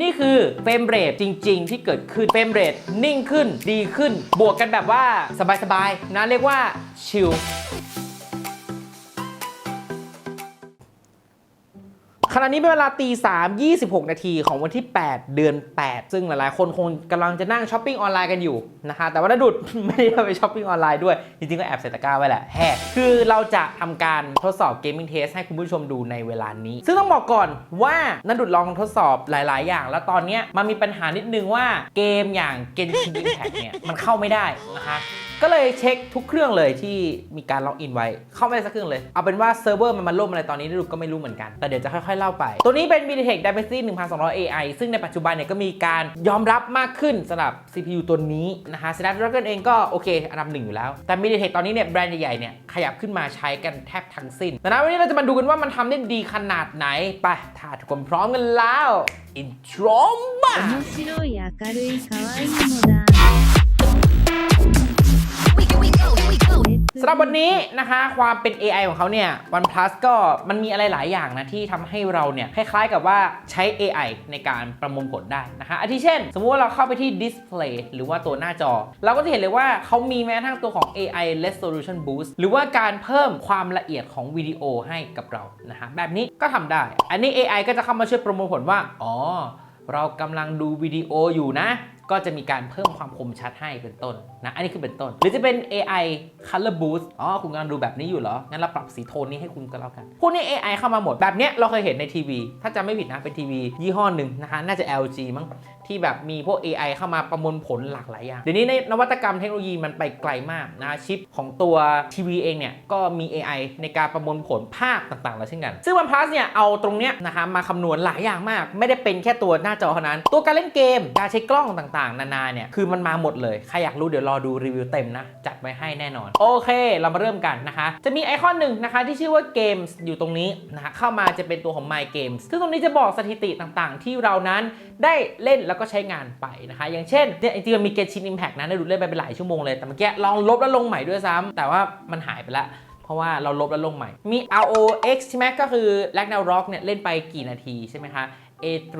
นี่คือเฟรมเรทจริง ๆ ที่เกิดขึ้นเฟรมเรทนิ่งขึ้นดีขึ้น บวกกันแบบว่าสบายๆนะเรียกว่าชิล ขณะนี้เป็นเวลาตีสามยี่สิบหกนาทีของวันที่ 8 เดือน 8 ซึ่งหลายๆ คนคงกำลังจะนั่งช้อปปิ้งออนไลน์กันอยู่นะคะ แต่ว่านาดุดไม่ได้ไปช้อปปิ้งออนไลน์ด้วย จริงๆ ก็แอบใส่ตะกร้าไว้แหละแฮ่คือเราจะทำการทดสอบเกมมิ่งเทสให้คุณผู้ชมดูในเวลานี้ ซึ่งต้องบอกก่อนว่านาดุดลองทดสอบหลาย ๆ อย่าง แล้วตอนนี้มันมีปัญหานิดนึงว่าเกมอย่าง Genshin Impact เนี่ยมันเข้าไม่ได้นะคะ ก็เลยเช็คทุกเครื่องเลยที่มีการล็อกอินไว้ เข้าไม่ได้สักเครื่องเลย เอาเป็นว่าเซิร์ฟเวอร์มันมาล่มอะไรตอนนี้ดูก็ไม่รู้เหมือนกัน แต่เดี๋ยวจะค่อยๆ เล่าไป ตัวนี้เป็น MediaTek Dimensity 1200 AI ซึ่งในปัจจุบันเนี่ยก็มีการยอมรับมากขึ้นสำหรับ CPU ตัวนี้นะฮะ Snapdragon เองก็โอเค อันดับหนึ่งอยู่แล้ว แต่ MediaTek ตอนนี้เนี่ยแบรนด์ใหญ่ๆเนี่ยขยับขึ้นมาใช้กันแทบทั้งสิ้นดังนั้นวันนี้เราจะมาดูกันว่ามันทำได้ดีขนาดไหนไปถ้าทุกคนพร้อมกันแล้ว intro มา 面白い明るい可愛いのだ สำหรับวันนี้นะคะความเป็น AI ของเขาเนี่ย OnePlus ก็มันมีอะไรหลายอย่างนะที่ทำให้เราเนี่ยคล้ายๆกับว่าใช้ AI ในการประมวลผลได้นะคะอาทิเช่น สมมุติว่าเราเข้าไปที่ Display หรือว่าตัวหน้าจอ เราก็จะเห็นเลยว่าเขามีแม้กระทั่งตัวของ AI Resolution Boost หรือว่าการเพิ่มความละเอียดของวิดีโอให้กับเรานะคะแบบนี้ก็ทำได้ อันนี้ AI ก็จะเข้ามาช่วยประมวลผลว่าอ๋อเรากำลังดูวิดีโออยู่นะ ก็จะมีการเพิ่มความคมชัดให้เป็นต้นนะ อันนี้คือเป็นต้น หรือจะเป็น AI Color Boost อ๋อ คุณกำลังดูแบบนี้อยู่เหรอ งั้นเราปรับสีโทนนี้ให้คุณก็แล้วกัน พวกนี้ AI เข้ามาหมด แบบเนี้ยเราเคยเห็นในทีวี ถ้าจำไม่ผิดนะ เป็นทีวียี่ห้อหนึ่งนะคะ น่าจะ LG มั้ง ที่แบบมีพวก AI เข้ามาประมวลผลหลากหลายอย่าง เดี๋ยวนี้ในนวัตกรรมเทคโนโลยีมันไปไกลมากนะชิปของตัวทีวีเองเนี่ยก็มี AI ในการประมวลผลภาพต่างๆ แล้วเช่นกัน ซึ่ง OnePlus เนี่ยเอาตรงเนี้ยนะคะมาคำนวณหลายอย่างมาก ไม่ได้เป็นแค่ตัวหน้าจอเท่านั้น ตัวการเล่นเกมการใช้กล้องต่างๆ นานาเนี่ยคือมันมาหมดเลย ใครอยากรู้เดี๋ยวรอดูรีวิวเต็มนะจัดไว้ให้แน่นอน โอเค เรามาเริ่มกันนะคะ จะมีไอคอนหนึ่งนะคะที่ชื่อว่า Games อยู่ตรงนี้นะคะเข้ามาจะเป็นตัวของ My Games ซึ่งตรงนี้จะบอกสถิติต่างๆ ที่เรานั้นได้เล่นแล้วก็ใช้งานไปนะคะ อย่างเช่นเนี่ยจริงๆมันมีเกชินอิมแพกนะได้ดูเล่นไปเป็นหลายชั่วโมงเลย แต่เมื่อกี้ลองลบแล้วลงใหม่ด้วยซ้ำแต่ว่ามันหายไปละเพราะว่าเราลบแล้วลงใหม่ มี ROX ใช่ไหมก็คือ Ragnarok เนี่ย เล่นไปกี่นาทีใช่ไหมคะ A3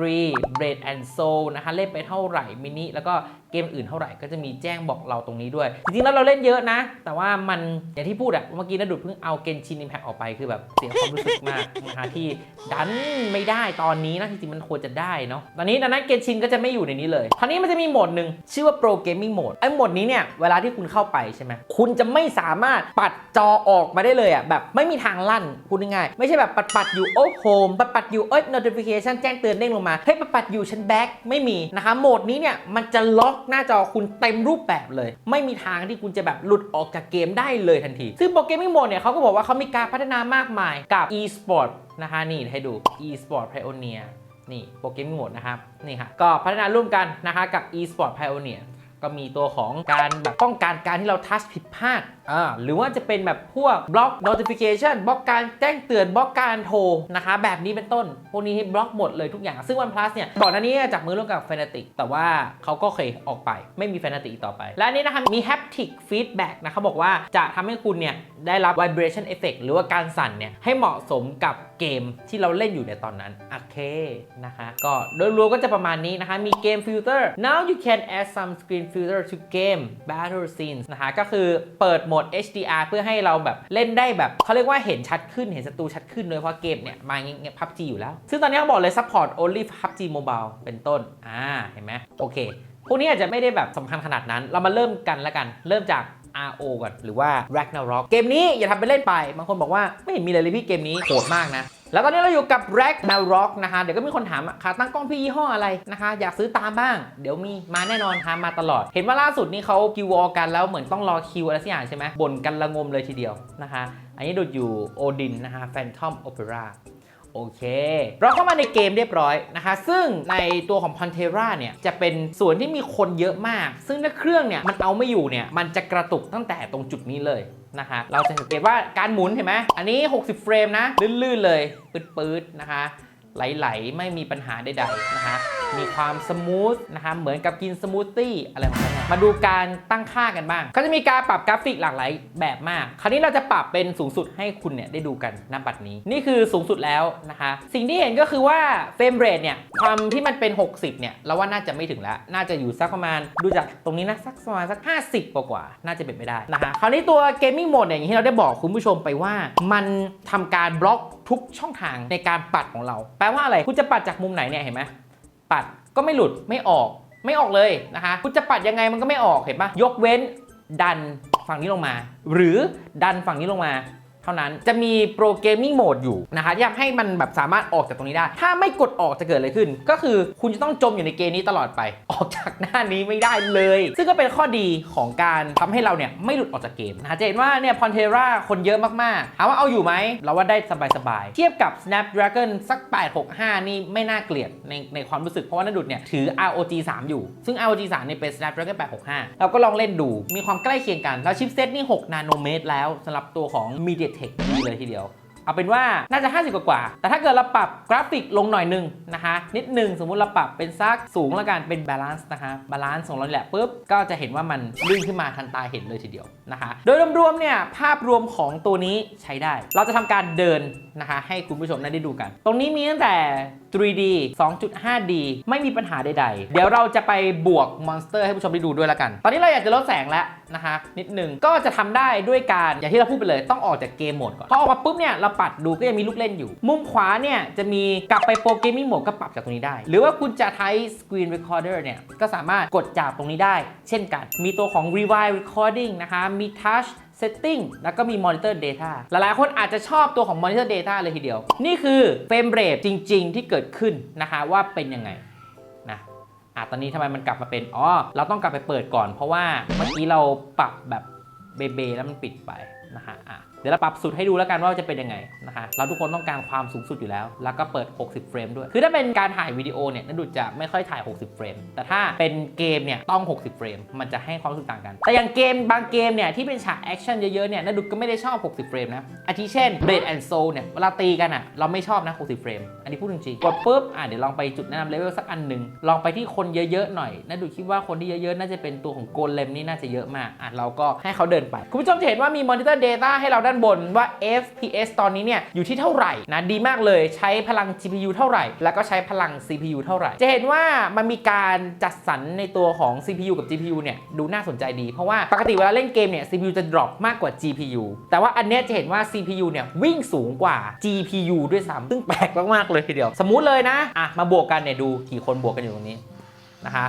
Blade and Soul นะคะ เล่นไปเท่าไหร่มินิแล้วก็เกมอื่นเท่าไหร่ก็จะมีแจ้งบอกเราตรงนี้ด้วย จริงๆแล้วเราเล่นเยอะนะ แต่ว่ามันอย่างที่พูดอะเมื่อกี้นะดุดเพิ่งเอาเกนชิน Impact ออกไปคือแบบเสียความรู้สึกมากนะคะที่ดันไม่ได้ตอนนี้นะจริงๆมันควรจะได้เนาะตอนนี้ดังนั้นเกนชินก็จะไม่อยู่ในนี้เลยคราวนี้มันจะมีโหมดหนึ่งชื่อว่า Pro Gaming Mode ไอ้โหมดนี้เนี่ยเวลาที่คุณเข้าไปใช่ไหมคุณจะไม่สามารถปัดจอออกมาได้เลยอะแบบไม่มีทางลั่นพูดง่ายๆไม่ใช่แบบปัดปัดๆอยู่โอ้โฮมปัดปัดๆอยู่เอ้ย notification แจ้งเตือนเด้งลงมาเฮ้ยปัดปัดๆอยู่ฉันแบ็คไม่มีนะคะโหมดนี้เนี่ยมันจะล็อกหน้าจอคุณเต็มรูปแบบเลย ไม่มีทางที่คุณจะแบบหลุดออกจากเกมได้เลยทันที ซึ่งโปรแกรมมิ่งโหมดเนี่ยเขาก็บอกว่าเขามีการพัฒนามากมายกับ e-sport นะคะนี่ให้ดู e-sport pioneer นี่โปรแกรมมิ่งโหมดนะครับนี่ค่ะก็พัฒนาร่วมกันนะคะกับ e-sport pioneer ก็มีตัวของการแบบป้องกันการที่เราทัชผิดพลาด อ่าหรือว่าจะเป็นแบบพวกบล็อก notification บล็อกการแจ้งเตือนบล็อกการโทรนะคะ แบบนี้เป็นต้น พวกนี้ให้บล็อกหมดเลยทุกอย่าง ซึ่ง OnePlus เนี่ยก่อนหน้านี้จับมือร่วมกับ Fnatic แต่ว่าเขาก็เคยออกไป ไม่มี Fnatic อีกต่อไป และนี้นะคะมี haptic feedback นะเขาบอกว่าจะทำให้คุณเนี่ยได้รับ vibration effect หรือว่าการสั่นเนี่ยให้เหมาะสมกับเกมที่เราเล่นอยู่ในตอนนั้น โอเคนะคะก็โดยรวมก็จะประมาณนี้นะคะ มีเกม filter now you can add some screen filter to game battle scenes นะคะก็คือเปิดโหมด HDR เพื่อให้เราแบบเล่นได้แบบเขาเรียกว่าเห็นชัดขึ้นเห็นศัตรูชัดขึ้นโดยเฉพราะเกมเนี่ยมาเงี้ยพับจีอยู่แล้ว ซึ่งตอนนี้เขาบอกเลยซัพพอร์ต only PUBG mobile เป็นต้นอ่าเห็นไหมโอเคพวกนี้อาจจะไม่ได้แบบสำคัญขนาดนั้น เรามาเริ่มกันแล้วกัน เริ่มจาก RO ก่อนหรือว่า Ragnarok เกมนี้อย่าทำไปเล่นไป บางคนบอกว่าไม่เห็นมีอะไรเลยพี่เกมนี้โหดมากนะ แล้วตอนนี้เราอยู่กับ Ragnarok นะคะ เดี๋ยวก็มีคนถามอะขาตั้งกล้องพี่ยี่ห้ออะไรนะคะ อยากซื้อตามบ้าง เดี๋ยวมีมาแน่นอนค่ะมาตลอด เห็นว่าล่าสุดนี้เขาคิววอลกันแล้วเหมือนต้องรอคิวอะไรสักอย่างใช่ไหมบ่นกันละงมเลยทีเดียวนะคะ อันนี้ดูดอยู่โอดินนะคะ Phantom Opera โอเค เราเข้ามาในเกมเรียบร้อยนะคะ ซึ่งในตัวของ Pantera เนี่ย จะเป็นส่วนที่มีคนเยอะมาก ซึ่งถ้าเครื่องเนี่ย มันเอาไม่อยู่เนี่ย มันจะกระตุกตั้งแต่ตรงจุดนี้เลยนะคะเราจะสังเกตว่าการหมุนเห็นไหมอันนี้ 60 เฟรมนะ ลื่นๆเลย ปืดๆนะคะ ไหลๆ ไม่มีปัญหาใดๆนะคะมีความสมูทนะคะเหมือนกับกินสมูทตี้อะไรของมันเนี่ยมาดูการตั้งค่ากันบ้างก็จะมีการปรับกราฟิกหลากหลายแบบมาก คราวนี้เราจะปรับเป็นสูงสุดให้คุณเนี่ยได้ดูกันณบัดนี้ นี่คือสูงสุดแล้วนะคะ สิ่งที่เห็นก็คือว่าเฟรมเรทเนี่ยความที่มันเป็น 60 เนี่ยเราว่าน่าจะไม่ถึงแล้ว น่าจะอยู่สักประมาณดูจากตรงนี้นะสักประมาณสัก 50 กว่ากว่าๆน่าจะเป็นไปได้นะคะคราวนี้ตัวเกมมิ่งโหมดเนี่ยอย่างที่เราได้บอกคุณผู้ชมไปว่า มันทำการบล็อก ทุกช่องทางในการปัดของเรา แปลว่าอะไรคุณจะปัดจากมุมไหนเนี่ยเห็นไหมปัดก็ไม่หลุดไม่ออกไม่ออกเลยนะคะคุณจะปัดยังไงมันก็ไม่ออกเห็นปะยกเว้นดันฝั่งนี้ลงมา หรือดันฝั่งนี้ลงมา เท่านั้นจะมีโปรเกมมิ่งโหมดอยู่นะคะที่ทำให้มันแบบสามารถออกจากตรงนี้ได้ ถ้าไม่กดออกจะเกิดอะไรขึ้น ก็คือคุณจะต้องจมอยู่ในเกมนี้ตลอดไป ออกจากหน้านี้ไม่ได้เลย ซึ่งก็เป็นข้อดีของการทำให้เราเนี่ยไม่หลุดออกจากเกมนะะจะเห็นว่าเนี่ยพอนเทราคนเยอะมากๆถามว่าเอาอยู่ไหมเราว่าได้สบายๆเทียบกับ Snapdragon สัก 865 นี่ไม่น่าเกลียดในในความรู้สึกเพราะว่านันดุดเนี่ยถือ ROG 3 อยู่ ซึ่ง ROG 3เนี่ยเป็น Snapdragon 865 เราก็ลองเล่นดูมีความใกล้เคียงกันแล้วชิปเซตนี่ 6 นาโนเมตรแล้วสำหรับตัวของ MediaTek ดีเลยทีเดียว เอาเป็นว่าน่าจะ 50 กว่าๆแต่ถ้าเกิดเราปรับกราฟิกลงหน่อยหนึงนะคะ นิดหนึงสมมุติเราปรับเป็นซักสูงแล้วกันเป็นบาลานซ์นะคะบาลานซ์ของเราแหละปุ๊บ ก็จะเห็นว่ามันลื่นขึ้นมาทันตาเห็นเลยทีเดียวนะคะ โดยรวมๆเนี่ยภาพรวมของตัวนี้ใช้ได้ เราจะทำการเดินนะคะ ให้คุณผู้ชมได้ดูกัน ตรงนี้มีตั้งแต่ 3D 2.5D ไม่มีปัญหาใดๆ เดี๋ยวเราจะไปบวกมอนสเตอร์ให้ผู้ชมได้ดูด้วยละกัน ตอนนี้เราอยากจะลดแสงแล้วนะคะนิดหนึงก็จะทำได้ด้วยการอย่างที่เราพูดไปเลย ต้องออกจากเกมโหมดก่อนพอออกมาปุ๊บเนี่ยเราปัดดูก็ยังมีลูกเล่นอยู่ มุมขวาเนี่ยจะมีกลับไปโปรเกมมิ่งโหมดก็ปรับจากตรงนี้ได้ หรือว่าคุณจะใช้ Screen Recorder เนี่ยก็สามารถกดจากตรงนี้ได้ เช่นกัน มีตัวของ Rewind Recording นะคะมี Touch Setting แล้วก็มี Monitor Data หลายๆ คนอาจจะชอบตัวของ Monitor Data เลยทีเดียว นี่คือเฟรมเรทจริง ๆ ที่เกิดขึ้นนะคะว่าเป็นยังไงนะอะตอนนี้ทำไมมันกลับมาเป็น อ๋อ เราต้องกลับไปเปิดก่อน เพราะว่าเมื่อกี้เราปรับแบบเบเบแล้วมันปิดไป นะฮะอะเดี๋ยวเราปรับสุดให้ดูแล้วกันว่าจะเป็นยังไงนะคะเราทุกคนต้องการความสูงสุดอยู่แล้ว แล้วก็เปิด 60 เฟรมด้วย คือถ้าเป็นการถ่ายวิดีโอเนี่ยนันดุจะไม่ค่อยถ่าย 60 เฟรม แต่ถ้าเป็นเกมเนี่ยต้อง 60 เฟรม มันจะให้ความรู้สึกต่างกัน แต่อย่างเกมบางเกมเนี่ยที่เป็นฉากแอคชั่นเยอะๆเนี่ยนันดุก็ไม่ได้ชอบ 60 เฟรมนะ อาทิเช่น Blade and Soul เนี่ยเวลาตีกันอะเราไม่ชอบนะ 60 เฟรม อันนี้พูดจริงๆ กดปุ๊บอะเดี๋ยวลองไปจุดแนะนำเลเวลสักอันหนึ่งลองไปที่คนเยอะๆหน่อยนันดุคิดว่าคนที่เยอะๆน่าจะเป็นตัวของโกลเลมนี่น่าจะเยอะมากอะเราก็ให้เขาเดินไปคุณผู้ชมจะเห็นว่ามี Monitor Data ให้เราด้านบนว่า FPS ตอนนี้เนี่ยอยู่ที่เท่าไหร่นะดีมากเลยใช้พลัง GPU เท่าไหร่ แล้วก็ใช้พลัง CPU เท่าไหร่ จะเห็นว่ามันมีการจัดสรรในตัวของ CPU กับ GPU เนี่ยดูน่าสนใจดีเพราะว่าปกติเวลาเล่นเกมเนี่ย CPU จะ drop มากกว่า GPU แต่ว่าอันเนี้ยจะเห็นว่า CPU เนี่ยวิ่งสูงกว่า GPU ด้วยซ้ำซึ่งแปลกมากๆเลยทีเดียว สมมุติเลยนะอะมาบวกกันเนี่ยดูกี่คนบวกกันอยู่ตรงนี้นะคะ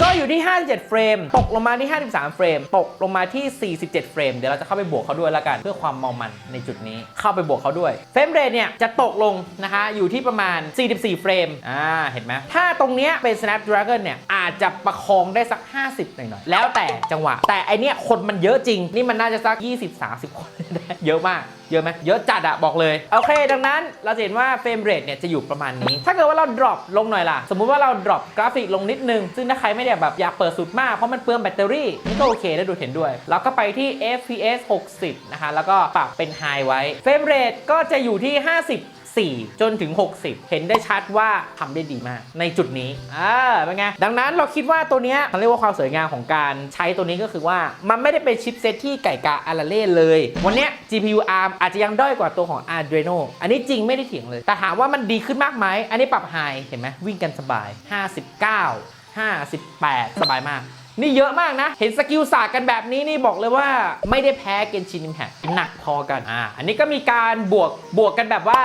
ก็อยู่ที่ 57 เฟรม ตกลงมาที่ 53 เฟรม ตกลงมาที่ 47 เฟรม เดี๋ยวเราจะเข้าไปบวกเขาด้วยแล้วกัน เพื่อความเมามันในจุดนี้ เข้าไปบวกเขาด้วย เฟรมเรทเนี่ยจะตกลงนะคะ อยู่ที่ประมาณ 44 เฟรม อ่า เห็นไหม ถ้าตรงเนี้ยเป็น Snapdragon เนี่ย อาจจะประคองได้สัก 50 หน่อยๆ แล้วแต่จังหวะ แต่ไอเนี้ยคนมันเยอะจริง นี่มันน่าจะสัก 20-30 คนได้ เยอะมาก เยอะไหมเยอะจัดอะบอกเลย โอเค ดังนั้นเราจะเห็นว่าเฟรมเรทเนี่ยจะอยู่ประมาณนี้ ถ้าเกิดว่าเราดรอปลงหน่อยล่ะ สมมุติว่าเราดรอปกราฟิกลงนิดนึง ซึ่งถ้าใครไม่ได้แบบอยากเปิดสุดมาก เพราะมันเปลืองแบตเตอรี่ นี่ก็โอเคได้ดูเห็นด้วยเราก็ไปที่ FPS 60 นะคะ แล้วก็ปรับเป็น High ไว้ เฟรมเรทก็จะอยู่ที่ 50 4 จนถึง 60 เห็นได้ชัดว่าทำได้ดีมาก ในจุดนี้อ่าเป็นไง ดังนั้นเราคิดว่าตัวเนี้ยมันเรียกว่าความสวยงามของการใช้ตัวนี้ก็คือว่ามันไม่ได้เป็นชิปเซตที่ไก่กาอาราเล่เลย วันเนี้ย GPU ARM อาจจะยังด้อยกว่าตัวของ Adreno อันนี้จริงไม่ได้เถียงเลย แต่ถามว่ามันดีขึ้นมากไหม อันนี้ปรับ High เห็นไหมวิ่งกันสบาย 59 58 สบายมาก นี่เยอะมากนะ เห็นสกิลศาสตร์กันแบบนี้นี่บอกเลยว่าไม่ได้แพ้เกนชินอิมแพคหนักพอกันอ่าอันนี้ก็มีการบวกบวกกันแบบว่า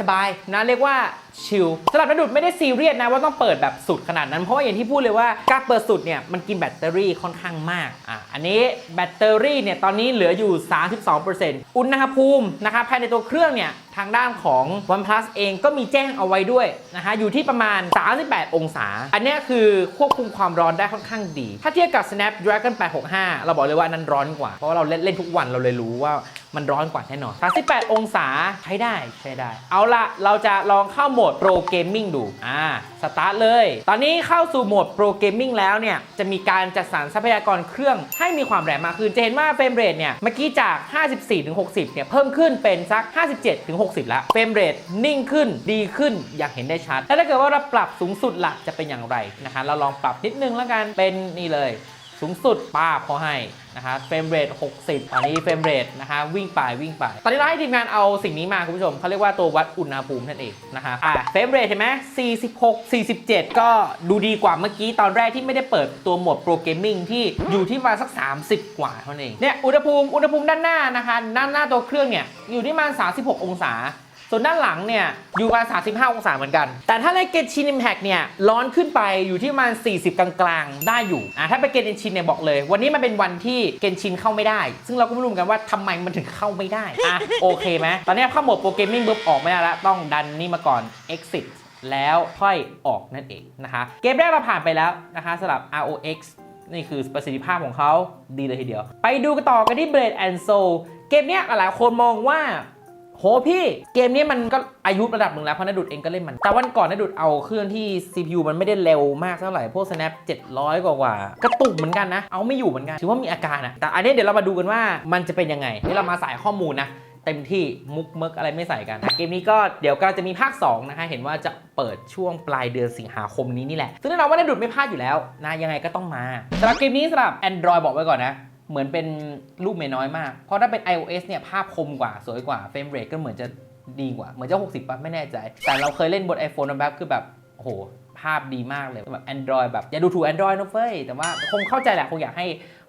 สบายๆนะเรียกว่า ชิลสำหรับนักดุดไม่ได้ซีเรียสนะว่าต้องเปิดแบบสุดขนาดนั้น เพราะว่าอย่างที่พูดเลยว่าการเปิดสุดเนี่ยมันกินแบตเตอรี่ค่อนข้างมากอ่าอันนี้แบตเตอรี่เนี่ยตอนนี้เหลืออยู่ 32%อุณหภูมินะคะภายในตัวเครื่องเนี่ยทางด้านของ OnePlus เองก็มีแจ้งเอาไว้ด้วยนะคะอยู่ที่ประมาณ 38 องศา อันนี้คือควบคุมความร้อนได้ค่อนข้างดี ถ้าเทียบกับ Snapdragon 865 เราบอกเลยว่าอันนั้นร้อนกว่า เพราะว่าเราเล่นเล่นทุกวันเราเลยรู้ว่า มันร้อนกว่าแน่นอน38องศาใช้ได้ใช้ได้ เอาละเราจะลองเข้าโหมดโปรเกมมิ่งดู อ่า สตาร์ทเลย ตอนนี้เข้าสู่โหมดโปรเกมมิ่งแล้วเนี่ย จะมีการจัดสรรทรัพยากรเครื่องให้มีความแรงมากขึ้น จะเห็นว่าเฟรมเรทเนี่ย เมื่อกี้จาก 54ถึง60 เนี่ย เพิ่มขึ้นเป็นสัก 57ถึง60 แล้ว เฟรมเรทนิ่งขึ้น ดีขึ้น อย่างเห็นได้ชัด แล้วถ้าเกิดว่าเราปรับสูงสุดละจะเป็นอย่างไรนะคะ เราลองปรับนิดนึงแล้วกัน เป็นนี่เลย สูงสุดป้าบเขาให้นะคะเฟรมเรท60 ตอนนี้เฟรมเรทนะคะวิ่งไปวิ่งไป ตอนนี้เราให้ทีมงานเอาสิ่งนี้มาคุณผู้ชมเขาเรียกว่าตัววัดอุณหภูมินั่นเองนะคะอะเฟรมเรทเห็นไหม46 47 ก็ดูดีกว่าเมื่อกี้ตอนแรกที่ไม่ได้เปิดตัวโหมดโปรเกมมิ่งที่อยู่ที่มาสัก 30 กว่าเท่านั้นเองเนี่ยอุณหภูมิอุณหภูมิด้านหน้านะคะด้านหน้าตัวเครื่องเนี่ยอยู่ที่ประมาณ36 องศา ส่วนด้านหลังเนี่ยอยู่ประมาณ35 องศาเหมือนกัน แต่ถ้าในเกนชิน Impact เนี่ยร้อนขึ้นไปอยู่ที่ประมาณ 40 กลางๆ ได้อยู่อะถ้าเป็นเกนชินเนี่ยบอกเลย วันนี้มันเป็นวันที่เกนชินเข้าไม่ได้ ซึ่งเราก็ไม่รู้เหมือนกันว่าทำไมมันถึงเข้าไม่ได้อะโอเคไหมตอนนี้เข้าโหมดโปรเกรมมิ่งปุ๊บออกไม่ได้แล้วต้องดันนี่มาก่อน exit แล้วค่อยออกนั่นเองนะคะเกมแรกเราผ่านไปแล้วนะคะสำหรับ ROX นี่คือประสิทธิภาพของเขาดีเลยทีเดียว ไปดูกันต่อกันที่ Blade and Soul เกมเนี้ยหลายคนมองว่า โหพี่เกมนี้มันก็อายุระดับหนึ่งแล้วเพราะนดุดเองก็เล่นมัน แต่วันก่อนนดุดเอาเครื่องที่ CPU มันไม่ได้เร็วมากเท่าไหร่พวก snap 700 กว่ากว่ากระตุกเหมือนกันนะ เอาไม่อยู่เหมือนกันถือว่ามีอาการนะแต่อันนี้เดี๋ยวเรามาดูกันว่ามันจะเป็นยังไงนี่เรามาสายข้อมูลนะเต็มที่มุกเมกอะไรไม่ใส่กัน เกมนี้ก็เดี๋ยวก็จะมีภาค 2 นะคะ เห็นว่าจะเปิดช่วงปลายเดือนสิงหาคมนี้นี่แหละ ซึ่งแน่นอนว่านดุดไม่พลาดอยู่แล้วนะยังไงก็ต้องมาสำหรับเกมนี้สำหรับ Android บอกไว้ก่อนนะ เหมือนเป็นรูปเมน้อยมาก เพราะถ้าเป็น iOS เนี่ยภาพคมกว่าสวยกว่าเฟรมเรทก็เหมือนจะดีกว่า เหมือนจะ 60ป่ะไม่แน่ใจ แต่เราเคยเล่นบน iPhone นะแบบคือแบบโอ้โหภาพดีมากเลยแบบ Android แบบอย่าดูถูก Android นะเฟ้ยแต่ว่าคงเข้าใจแหละคงอยากให้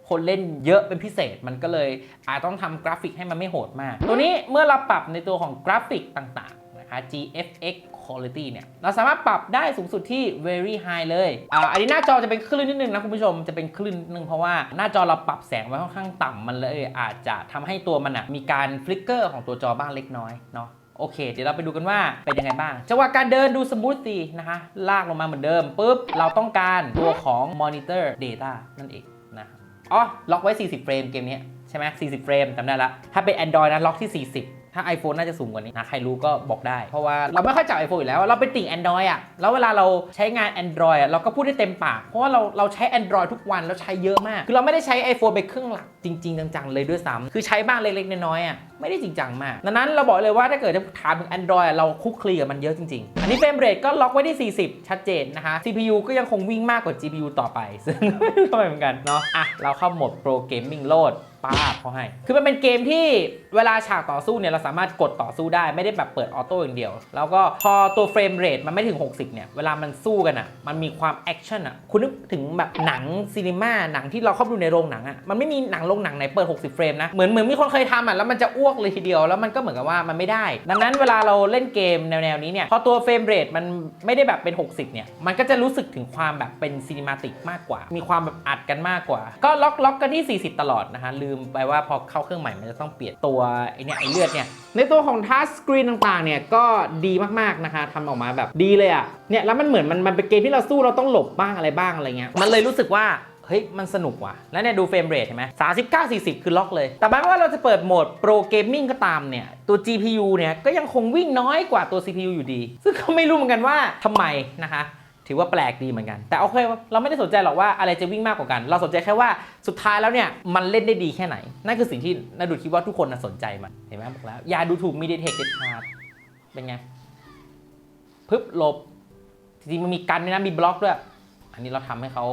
คนเล่นเยอะเป็นพิเศษมันก็เลยอาจต้องทำกราฟิกให้มันไม่โหดมาก ตัวนี้เมื่อเราปรับในตัวของกราฟิกต่างๆนะคะ GFX quality เนี่ย เราสามารถปรับได้สูงสุดที่ very high เลยอ่าอันนี้หน้าจอจะเป็นคลื่นนิดนึงนะคุณผู้ชมจะเป็นคลื่นนิดนึงเพราะว่าหน้าจอเราปรับแสงไว้ค่อนข้างต่ำมันเลย อาจจะทำให้ตัวมันอะมีการฟลิกเกอร์ของตัวจอบ้างเล็กน้อยเนาะโอเค เดี๋ยวเราไปดูกันว่าเป็นยังไงบ้าง จังหวะการเดินดูสมูทดีนะคะ ลากลงมาเหมือนเดิมปุ๊บ เราต้องการตัวของ monitor data นั่นเองนะอ๋อ ล็อกไว้ 40 เฟรมเกมนี้ใช่ไหม40 เฟรมจำได้ละ ถ้าเป็น Android นะล็อกที่ 40 ถ้า iPhone น่าจะสูงกว่านี้นะใครรู้ก็บอกได้ เพราะว่าเราไม่ค่อยจับ iPhone อยู่แล้ว เราเป็นติ่ง Android อะแล้วเวลาเราใช้งาน Android อะเราก็พูดได้เต็มปาก เพราะว่าเราเราใช้ Android ทุกวันแล้วใช้เยอะมาก คือเราไม่ได้ใช้ iPhone ไปนเครื่องหลักจริง ๆ จังๆ เลยด้วยซ้ำคือใช้บ้างเล็กๆน้อยๆอะไม่ได้จริงจังมากดังนั้นเราบอกเลยว่าถ้าเกิดจะถามถึง Android อะเราคุกคลีกับมันเยอะจริงๆ อันนี้เฟรมเรทก็ล็อกไว้ที่ 40 ชัดเจนนะคะ CPU ก็ยังคงวิ่งมากกว่า GPU ต่อไปซึ่งไม่รู้ทำไมเหมือนกันเนาะอะเราเข้าโหมด Pro Gaming โหลด ป้าบเขาให้ คือมันเป็นเกมที่เวลาฉากต่อสู้เนี่ยเราสามารถกดต่อสู้ได้ไม่ได้แบบเปิดออโต้อย่างเดียว แล้วก็พอตัวเฟรมเรทมันไม่ถึง 60 เนี่ย เวลามันสู้กันอะ มันมีความแอคชั่นอะ คุณนึกถึงแบบหนังซีนีมาหนังที่เราเข้าดูในโรงหนังอะ มันไม่มีหนังโรงหนังไหนเปิด 60 เฟรมนะ เหมือนเหมือนมีคนเคยทำอะ แล้วมันจะอ้วกเลยทีเดียว แล้วมันก็เหมือนกับว่ามันไม่ได้ ดังนั้นเวลาเราเล่นเกมแนวๆนี้เนี่ย พอตัวเฟรมเรทมันไม่ได้แบบเป็น 60 เนี่ย มันก็จะรู้สึกถึงความแบบเป็นซีนิมาติกมากกว่า มีความแบบอัดกันมากกว่า ก็ล็อกล็อกกันที่ 40 ตลอดนะฮะลืมไปว่าพอเข้าเครื่องใหม่มันจะต้องเปลี่ยนตัวไอเนี่ยไอเลือดเนี่ย ในตัวของทัชสกรีนต่างๆเนี่ยก็ดีมากๆนะคะทำออกมาแบบดีเลยอะ่ะเนี่ยแล้วมันเหมือนมันมันเป็นเกมที่เราสู้เราต้องหลบบ้างอะไรบ้างอะไรเงี้ยมันเลยรู้สึกว่าเฮ้ย มันสนุกว่ะ แล้วเนี่ยดูเฟรมเรทเห็นไหม39 40คือล็อกเลย แต่แม้ว่าเราจะเปิดโหมดโปรเกมมิ่งก็ตามเนี่ย ตัว GPU เนี่ย ก็ยังคงวิ่งน้อยกว่าตัว CPU อยู่ดี ซึ่งก็ไม่รู้เหมือนกันว่าทำไมนะคะ ถือว่าแปลกดีเหมือนกัน แต่โอเคเราไม่ได้สนใจหรอกว่าอะไรจะวิ่งมากกว่ากัน เราสนใจแค่ว่าสุดท้ายแล้วเนี่ยมันเล่นได้ดีแค่ไหน นั่นคือสิ่งที่นาดูคิดว่าทุกคนน่ะสนใจมันเห็นไหมบอกแล้วอย่าดูถูกมีดีเทคเด็ดขาดเป็นไงพึบหลบจริงๆมันมีกันด้วยนะมีบล็อกด้วยอันนี้เราทำให้เขา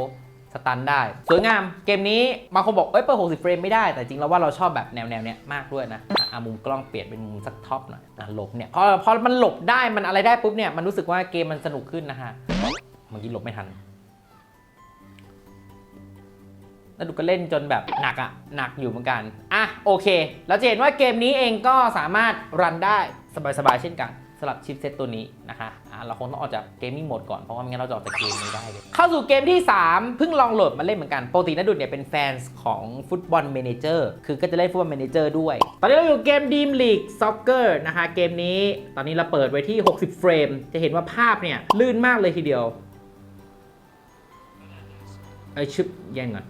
สตันได้ สวยงามเกมนี้บางคนบอกเอ้ยเปิด60 เฟรมไม่ได้แต่จริงเราว่าเราชอบแบบแนวแนวๆเนี้ยมากด้วยนะอะมุมกล้องเปลี่ยนเป็นมุมสักท็อปหน่อยหลบเนี่ยพอพอมันหลบได้มันอะไรได้ปุ๊บเนี่ยมันรู้สึกว่าเกมมันสนุกขึ้นนะฮะ เมื่อกี้หลบไม่ทัน แล้วดูก็เล่นจนแบบหนักอะหนักอยู่เหมือนกัน อะโอเคแล้วจะเห็นว่าเกมนี้เองก็สามารถรันได้สบายๆเช่นกันสำหรับชิปเซตตัวนี้นะคะอะเราคงต้องออกจากเกมมิ่งโหมดก่อนเพราะว่าไม่งั้นเราจะออกจากเกมนี้ได้เลยเข้าสู่เกมที่ 3 เพิ่งลองโหลดมาเล่นเหมือนกันปกตินัดดุดเนี่ยเป็นแฟนของฟุตบอลเมเนเจอร์คือก็จะเล่นฟุตบอลเมเนเจอร์ด้วย ตอนนี้เราอยู่เกมดีมลีกซ็อกเกอร์นะคะเกมนี้ ตอนนี้เราเปิดไว้ที่ 60 เฟรม จะเห็นว่าภาพเนี่ยลื่นมากเลยทีเดียว ไอชึบแย่งก่อน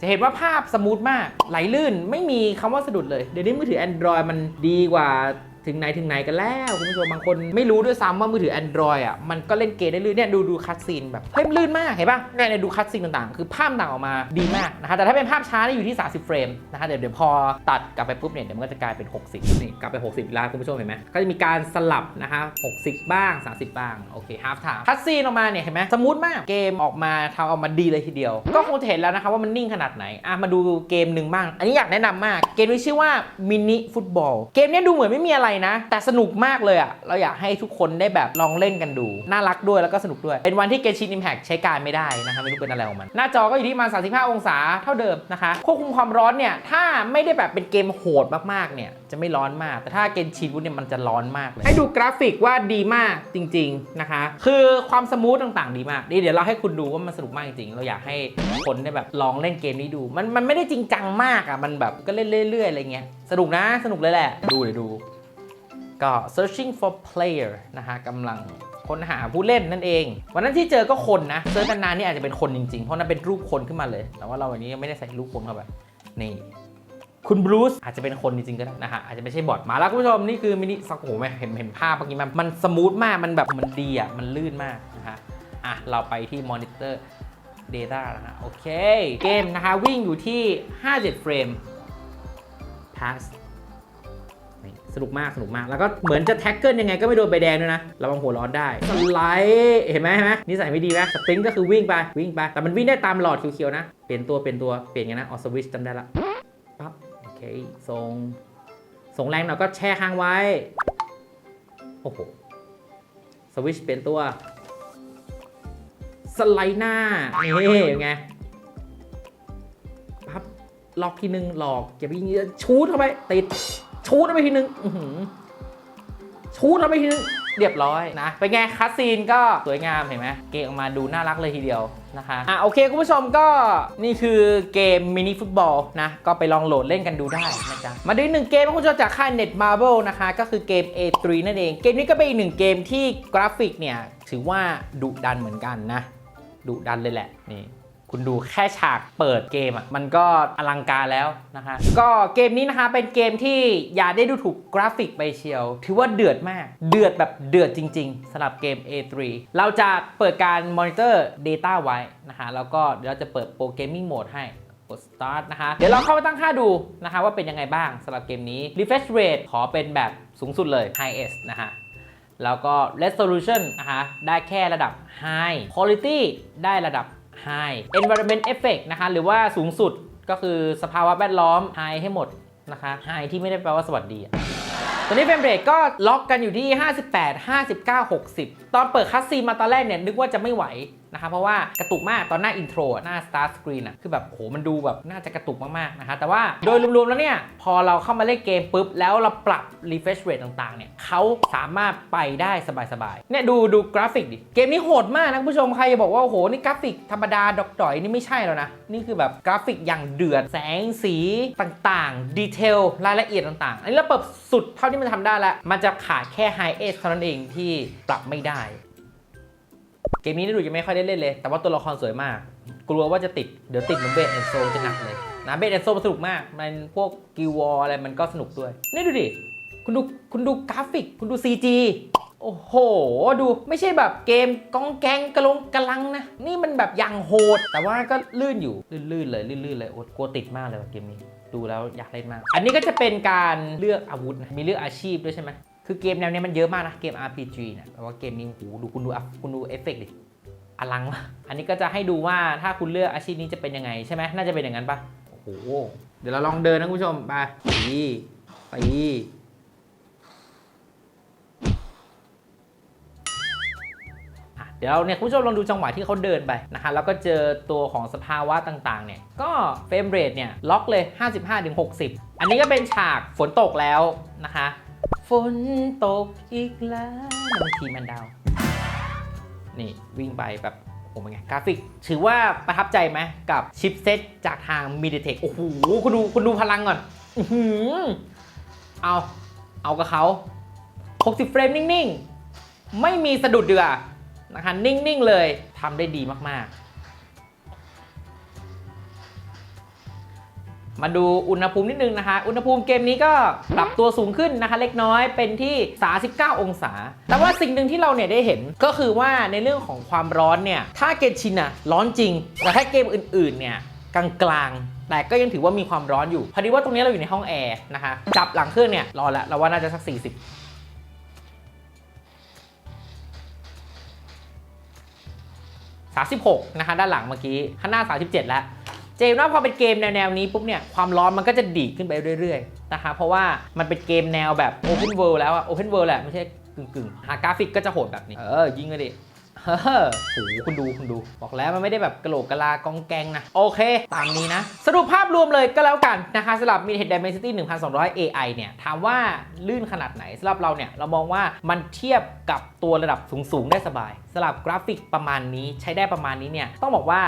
จะเห็นว่าภาพสมูทมากไหลลื่นไม่มีคำว่าสะดุดเลย เดี๋ยวนี้มือถือ Android มันดีกว่า ถึงไหนถึงไหนกันแล้วคุณผู้ชมบางคนไม่รู้ด้วยซ้ำว่ามือถือ Android อะมันก็เล่นเกมได้ลื่นเนี่ยดูดูคัดซีนแบบเฮ้ยลื่นมากเห็นปะเนี่ยเนี่ยดูคัดซีนต่างๆ คือภาพต่างออกมาดีมากนะคะแต่ถ้าเป็นภาพช้าเนี่ยอยู่ที่ 30 เฟรมนะคะเดี๋ยวเดี๋ยวพอตัดกลับไปปุ๊บเนี่ยเดี๋ยวมันก็จะกลายเป็น 60นี่กลับไป 60อีกแล้วคุณผู้ชมเห็นไหมก็จะมีการสลับนะคะ60 บ้าง 30 บ้างโอเคฮาฟไทม์คัดซีนออกมาเนี่ยเห็นไหมสมูทมากเกมออกมาทำออกมาดีเลยทีเดียว ก็คงจะเห็นแล้วนะคะว่ามันนิ่งขนาดไหนอะมาดูเกมหนึ่งบ้าง อันนี้อยากแนะนำมากเกมนี้ชื่อว่ามินิฟุตบอลเกมนี้ดูเหมือนไม่มีอะไรนะ แต่สนุกมากเลยอะเราอยากให้ทุกคนได้แบบลองเล่นกันดู น่ารักด้วยแล้วก็สนุกด้วย เป็นวันที่เกชินอิมแพกใช้การไม่ได้นะคะไม่รู้เป็นอะไรของมัน หน้าจอก็อยู่ที่ประมาณ35 องศาเท่าเดิมนะคะ ควบคุมความร้อนเนี่ย ถ้าไม่ได้แบบเป็นเกมโหดมากๆเนี่ยจะไม่ร้อนมาก แต่ถ้าเกนชินวุฒเนี่ยมันจะร้อนมากเลย ให้ดูกราฟิกว่าดีมากจริง ๆนะคะ คือความสมูทต่างๆ ดีมากนี่เดี๋ยวเราให้คุณดูว่ามันสนุกมากจริงๆ เราอยากให้คนได้แบบลองเล่นเกมนี้ดู มันมันไม่ได้จริงจังมากอะ มันแบบก็เล่นเรื่อยๆอะไรเงี้ย สนุกนะ สนุกเลยแหละ ดูเดี๋ยวดู ก็ searching for player นะฮะกำลังค้นหาผู้เล่นนั่นเอง วันนั้นที่เจอก็คนนะเซิร์ชนานๆนี่อาจจะเป็นคนจริงๆ เพราะนั่นเป็นรูปคนขึ้นมาเลย แต่ว่าเราวันนี้ยังไม่ได้ใส่รูปคนเข้าไปนี่คุณบรูซอาจจะเป็นคนจริงๆก็ได้นะฮะอาจจะไม่ใช่บอทมาแล้วคุณผู้ชมนี่คือมินิสักโอ้โหไหมเห็นเห็นภาพเมื่อกี้มันมันสมูทมากมันแบบมันดีอะมันลื่นมากนะฮะอะเราไปที่มอนิเตอร์ Data นะฮะโอเค เกมนะคะวิ่งอยู่ที่ 57 เฟรม pass สนุกมากสนุกมาก แล้วก็เหมือนจะแท็กเกิลยังไงก็ไม่โดนใบแดงด้วยนะระวังหัวร้อนได้สไลด์เห็นไหมเห็นไหมนิสัยไม่ดีไหมสปริงก็คือวิ่งไปวิ่งไป แต่มันวิ่งได้ตามหลอดเขียวๆนะ เปลี่ยนตัวเปลี่ยนตัวเปลี่ยนไงนะออสวิชจำได้ละปั๊บโอเคส่งส่งแรงหน่อยก็แช่ค้างไว้ โอ้โหสวิชเปลี่ยนตัว สไลด์หน้านี่เป็นไงปั๊บล็อกทีนึงหลอกอย่าไปยิงชูดเข้าไปติด ชูดเข้าไปทีนึงชูดเข้าไปทีนึงเรียบร้อยนะเป็นไงคัสซีนก็สวยงามเห็นไหมเกมออกมาดูน่ารักเลยทีเดียวนะคะอะโอเคคุณผู้ชมก็นี่คือเกมมินิฟุตบอลนะ ก็ไปลองโหลดเล่นกันดูได้นะจ๊ะ มาดูอีกหนึ่งเกมคุณผู้ชมจากค่าย Netmarble นะคะ ก็คือเกม A3 นั่นเอง เกมนี้ก็เป็นอีกหนึ่งเกมที่กราฟิกเนี่ย ถือว่าดุดันเหมือนกันนะดุดันเลยแหละนี่ คุณดูแค่ฉากเปิดเกมอะมันก็อลังการแล้วนะคะ ก็เกมนี้นะคะเป็นเกมที่อย่าได้ดูถูกกราฟิกไปเชียว ถือว่าเดือดมาก เดือดแบบเดือดจริงๆสำหรับเกม A3 เราจะเปิดการมอนิเตอร์ Data ไว้นะคะแล้วก็เดี๋ยวเราจะเปิดโปรเกมมิ่งโหมดให้กด start นะคะ เดี๋ยวเราเข้าไปตั้งค่าดูนะคะว่าเป็นยังไงบ้างสำหรับเกมนี้ refresh rate ขอเป็นแบบสูงสุดเลย highest นะคะแล้วก็ resolution นะคะ ได้แค่ระดับ high quality ได้ระดับ high environment effect นะคะหรือว่าสูงสุดก็คือสภาวะแวดล้อม high ให้หมดนะคะ high ที่ไม่ได้แปลว่าสวัสดีอะตอนนี้เฟรมเรทก็ล็อกกันอยู่ที่ 58 59 60 ตอนเปิดคัสซีมาตอนแรกเนี่ยนึกว่าจะไม่ไหว นะคะเพราะว่ากระตุกมากตอนหน้าอินโทรหน้า Start Screen อะคือแบบโหมันดูแบบน่าจะกระตุกมากๆนะคะแต่ว่าโดยรวมๆแล้วเนี่ยพอเราเข้ามาเล่นเกมปุ๊บ แล้วเราปรับ refresh rate ต่างๆเนี่ยเขาสามารถไปได้สบายๆเนี่ยดูดูกราฟิกดิเกมนี้โหดมากนะคุณผู้ชมใครจะบอกว่าโอ้โหนี่กราฟิกธรรมดาดอกดอยนี่ไม่ใช่แล้วนะนี่คือแบบกราฟิกอย่างเดือดแสงสีต่างๆดีเทลรายละเอียดต่างๆอันนี้เราเปิดสุดเท่าที่มันทำได้แล้วมันจะขาดแค่ High Edge เท่านั้นเองที่ปรับไม่ได้ เกมนี้นี่ดูยังไม่ค่อยได้เล่นเลย แต่ว่าตัวละครสวยมาก กลัวว่าจะติด เดี๋ยวติดเหมือนเบสแอนโซจะหนักเลยนะเบสแอนโซมันสนุกมาก มันพวกกิวออะไรมันก็สนุกด้วย นี่ดูดิ คุณดูคุณดูกราฟิก คุณดู CG โอ้โห ดูไม่ใช่แบบเกมกองแกงกระลงกระลังนะ นี่มันแบบอย่างโหด แต่ว่าก็ลื่นอยู่ลื่นๆเลยลื่นๆเลยโอ้กลัวติดมากเลยเกมนี้ ดูแล้วอยากเล่นมาก อันนี้ก็จะเป็นการเลือกอาวุธนะมีเลือกอาชีพด้วยใช่ไหม คือเกมแนวเนี้ยมันเยอะมากนะ เกม RPG เนี่ยแต่ว่าเกมนี้โหดูคุณดูอะคุณดูเอฟเฟกต์ดิอลังอันนี้ก็จะให้ดูว่าถ้าคุณเลือกอาชีพนี้จะเป็นยังไงใช่ไหมน่าจะเป็นอย่างนั้นปะโอ้โห เดี๋ยวเราลองเดินนะคุณผู้ชม ไปตีตีอะเดี๋ยวเราเนี่ยคุณผู้ชมลองดูจังหวะที่เขาเดินไปนะคะแล้วก็เจอตัวของสภาวะต่างๆเนี่ยก็เฟรมเรทเนี่ยล็อกเลย 55-60 อันนี้ก็เป็นฉากฝนตกแล้วนะคะ ฝนตกอีกแล้วบางทีมันดาว นี่วิ่งไปแบบโอ้โหเป็นไงกราฟิก ถือว่าประทับใจไหมกับชิปเซ็ตจากทาง MediaTek โอ้โห คุณดูคุณดูพลังก่อนอือหือเอา เอากับเขา 60 เฟรมนิ่ง ๆ ไม่มีสะดุดเดือนะคะ นิ่ง ๆ เลยทำได้ดีมาก ๆ มาดูอุณหภูมินิดนึงนะคะ อุณหภูมิเกมนี้ก็ปรับตัวสูงขึ้นนะคะ เล็กน้อยเป็นที่ 39 องศา แต่ว่าสิ่งหนึ่งที่เราเนี่ยได้เห็นก็คือว่าในเรื่องของความร้อนเนี่ย ถ้าเกมชินอะร้อนจริง แต่ถ้าเกมอื่นๆเนี่ยกลางๆแต่ก็ยังถือว่ามีความร้อนอยู่ พอดีว่าตรงนี้เราอยู่ในห้องแอร์นะคะ จับหลังเครื่องเนี่ยรอละเราว่าน่าจะสัก 40 36นะคะ ด้านหลังเมื่อกี้ ข้างหน้า 37 แล้ว เจมว่าพอเป็นเกมแนวๆนี้ปุ๊บเนี่ยความร้อนมันก็จะดีขึ้นไปเรื่อยๆนะคะเพราะว่ามันเป็นเกมแนวแบบ Open World แล้วอะ Open World แหละไม่ใช่กึ่งๆหากราฟิกก็จะโหดแบบนี้ เออ ยิงเลยดิ เฮ้อโหคุณดูคุณดู บอกแล้วมันไม่ได้แบบกระโหลกกะลากองแกงนะ โอเค ตามนี้นะ สรุปภาพรวมเลยก็แล้วกันนะคะสำหรับ Mid Head Dimensity 1200 AI เนี่ย ถามว่าลื่นขนาดไหนสำหรับเราเนี่ย เรามองว่ามันเทียบกับตัวระดับสูง ๆ ได้สบายสำหรับกราฟิกประมาณนี้ใช้ได้ประมาณนี้เนี่ยต้องบอกว่า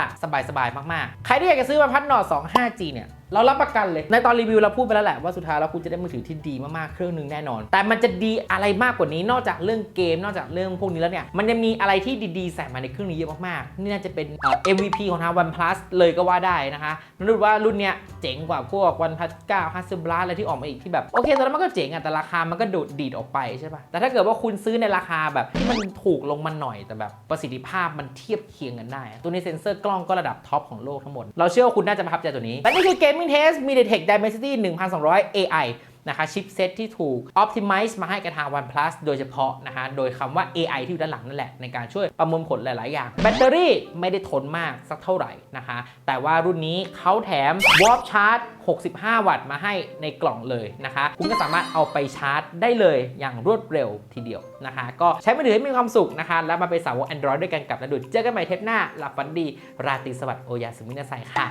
สบายๆมากๆ ใครที่อยากจะซื้อมาพัดหนอด2 5G เนี่ย เรารับประกันเลย ในตอนรีวิวเราพูดไปแล้วแหละว่าสุดท้ายแล้วคุณจะได้มือถือที่ดีมากๆ เครื่องหนึ่งแน่นอน แต่มันจะดีอะไรมากกว่านี้ นอกจากเรื่องเกม นอกจากเรื่องพวกนี้แล้วเนี่ย มันจะมีอะไรที่ดีๆ ใส่มาในเครื่องนี้เยอะมากๆ นี่น่าจะเป็นเอ่อ MVP ของทาง OnePlus เลยก็ว่าได้นะคะนั่นดูว่ารุ่นเนี้ยเจ๋งกว่าพวก OnePlus 9 Hasselblad อะไรที่ออกมาอีกที่แบบ โอเคตอนนั้นมันก็เจ๋งอะแต่ราคามันก็โดดดีดออกไปใช่ปะแต่ถ้าเกิดว่าคุณซื้อในราคาแบบที่มันถูกลงมาหน่อยแต่แบบประสิทธิภาพมันเทียบเคียงกันได้ ตัวนี้เซ็นเซอร์กล้องก็ระดับท็อปของโลกทั้งหมด เราเชื่อว่าคุณน่าจะประทับใจตัวนี้และนี่คือ Gaming Test MediaTek Dimensity 1200 AI นะคะชิปเซตที่ถูก Optimize มาให้กับทาง OnePlus โดยเฉพาะนะคะโดยคำว่า AI ที่อยู่ด้านหลังนั่นแหละ ในการช่วยประมวลผลหลาย ๆ อย่าง แบตเตอรี่ไม่ได้ทนมากสักเท่าไหร่นะคะ แต่ว่ารุ่นนี้เขาแถม Warp Charge 65 วัตต์มาให้ในกล่องเลยนะคะ คุณก็สามารถเอาไปชาร์จได้เลยอย่างรวดเร็วทีเดียวนะคะ ก็ใช้มือถือให้มีความสุขนะคะ แล้วมาเป็นสาวก Android ด้วยกันกับระดุดเจอกันใหม่เทปหน้าหลับฝันดี ราตรีสวัสดิ์โอยาสุมินาไซค่ะ